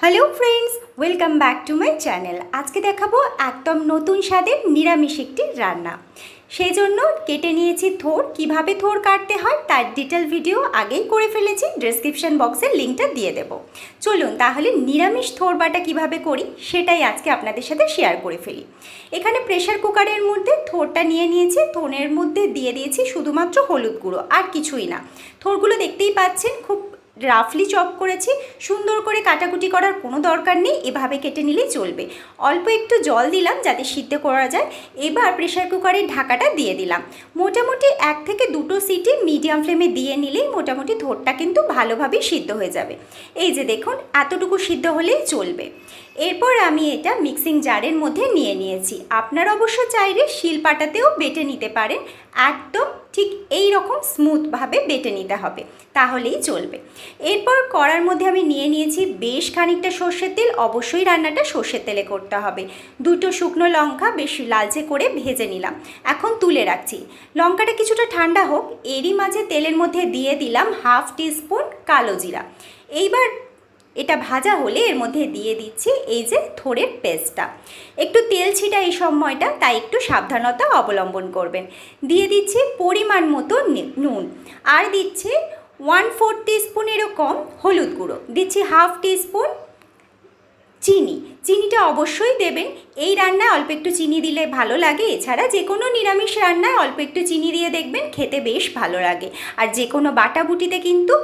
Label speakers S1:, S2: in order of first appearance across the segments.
S1: Hello friends welcome back to my channel আজকে দেখাবো একদম নতুন স্বাদের নিরামিষ একটি রান্না। সেই জন্য কেটে নিয়েছি থোর। কীভাবে থোর কাটতে হয় তার ডিটেল ভিডিও আগেই করে ফেলেছি। ডেসক্রিপশন বক্সের লিঙ্কটা দিয়ে দেব। চলুন তাহলে নিরামিষ থোর বাটা কীভাবে করি সেটাই আজকে আপনাদের সাথে শেয়ার করে ফেলি। এখানে প্রেশার কুকারের মধ্যে থোরটা নিয়ে নিয়েছি। থোনের মধ্যে দিয়ে দিয়েছি শুধুমাত্র হলুদ গুঁড়ো, আর কিছুই না। থোরগুলো দেখতেই পাচ্ছেন, খুব রাফলি চপ করেছি, সুন্দর করে কাটাকুটি করার কোনো দরকার নেই, এভাবে কেটে নিলেই চলবে। অল্প একটু জল দিলাম যাতে সিদ্ধ করা যায়। এবার প্রেশার কুকারের ঢাকাটা দিয়ে দিলাম। মোটামুটি এক থেকে দুটো সিটি মিডিয়াম ফ্লেমে দিয়ে নিলেই মোটামুটি থোরটা কিন্তু ভালোভাবেই সিদ্ধ হয়ে যাবে। এই যে দেখুন, এতটুকু সিদ্ধ হলেই চলবে। এরপর আমি এটা মিক্সিং জারের মধ্যে নিয়ে নিয়েছি। আপনারা অবশ্য চাইলে শিল পাটাতেও বেটে নিতে পারেন। একদম ঠিক এই রকম স্মুথভাবে বেটে নিতে হবে, তাহলেই চলবে। এরপর কড়ার মধ্যে আমি নিয়ে নিয়েছি বেশ খানিকটা সর্ষের তেল, অবশ্যই রান্নাটা সর্ষের তেলে করতে হবে। দুটো শুকনো লঙ্কা বেশ লালচে করে ভেজে নিলাম। এখন তুলে রাখছি। লঙ্কাটা কিছুটা ঠান্ডা হোক, এরই মাঝে তেলের মধ্যে দিয়ে দিলাম হাফ টিস্পুন কালো জিরা। এইবার এটা ভাজা হলে এর মধ্যে দিয়ে দিচ্ছি এই যে থোড়ের পেস্টটা। একটু তেল ছিটা এই সময়টা, তাই একটু সাবধানতা অবলম্বন করবেন। দিয়ে দিচ্ছি পরিমাণ মতো নুন। আর দিচ্ছি ওয়ান ফোর স্পুন এরকম হলুদ গুঁড়ো। দিচ্ছি হাফ স্পুন চিনি। চিনিটা অবশ্যই দেবেন। এই রান্নায় অল্প একটু চিনি দিলে ভালো লাগে। এছাড়া যে কোনো নিরামিষ রান্নায় অল্প একটু চিনি দিয়ে দেখবেন, খেতে বেশ ভালো লাগে। আর যে কোনো বাটাবুটিতে কিন্তু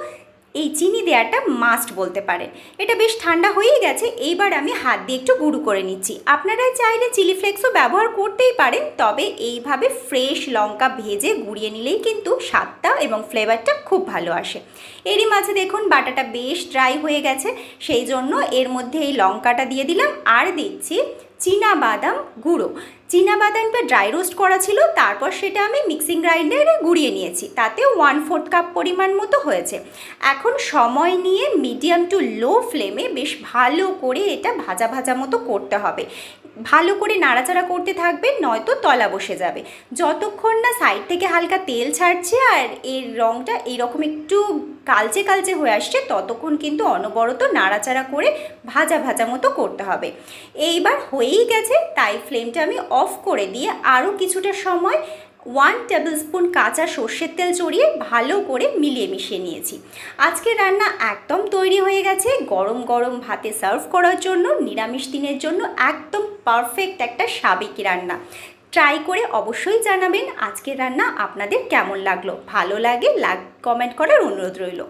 S1: এই চিনি দেওয়াটা মাস্ট বলতে পারেন এটা বেশ ঠান্ডা হয়েই গেছে, এইবার আমি হাত দিয়ে একটু গুঁড়ো করে নিচ্ছি। আপনারা চাইলে চিলি ফ্লেক্সও ব্যবহার করতেই পারেন, তবে এইভাবে ফ্রেশ লঙ্কা ভেজে গুঁড়িয়ে নিলেই কিন্তু স্বাদটা এবং ফ্লেভারটা খুব ভালো আসে। এরই মাঝে দেখুন, বাটাটা বেশ ড্রাই হয়ে গেছে, সেই জন্য এর মধ্যে এই লঙ্কাটা দিয়ে দিলাম, আর দিচ্ছি চীনা বাদাম গুঁড়ো। চীনা বাদামটা ড্রাই রোস্ট করা ছিল, তারপর সেটা আমি মিক্সিং গ্রাইন্ডারে গুঁড়িয়ে নিয়েছি। তাতে ওয়ান ফোর্থ কাপ পরিমাণ মতো হয়েছে। এখন সময় নিয়ে মিডিয়াম টু লো ফ্লেমে বেশ ভালো করে এটা ভাজা ভাজা মতো করতে হবে। ভালো করে নাড়াচাড়া করতে থাকবে, নয়তো তলা বসে যাবে। যতক্ষণ না সাইড থেকে হালকা তেল ছাড়ছে আর এর রঙটা এইরকম একটু কালচে কালচে হয়ে আসছে, ততক্ষণ কিন্তু অনবরত নাড়াচাড়া করে ভাজা ভাজা মতো করতে হবে। এইবার হয়েই গেছে, তাই ফ্লেমটা আমি অফ করে দিয়ে আরও কিছুটা সময় ওয়ান টেবিল স্পুন কাঁচা সর্ষের তেল চড়িয়ে ভালো করে মিলিয়ে মিশিয়ে নিয়েছি। আজকের রান্না একদম তৈরি হয়ে গেছে, গরম গরম ভাতে সার্ভ করার জন্য, নিরামিষ দিনের জন্য একদম পারফেক্ট একটা সাবেকি রান্না। ট্রাই করে অবশ্যই জানাবেন আজকের রান্না আপনাদের কেমন লাগল। ভালো লাগে লাগ কমেন্ট করার অনুরোধ রইল।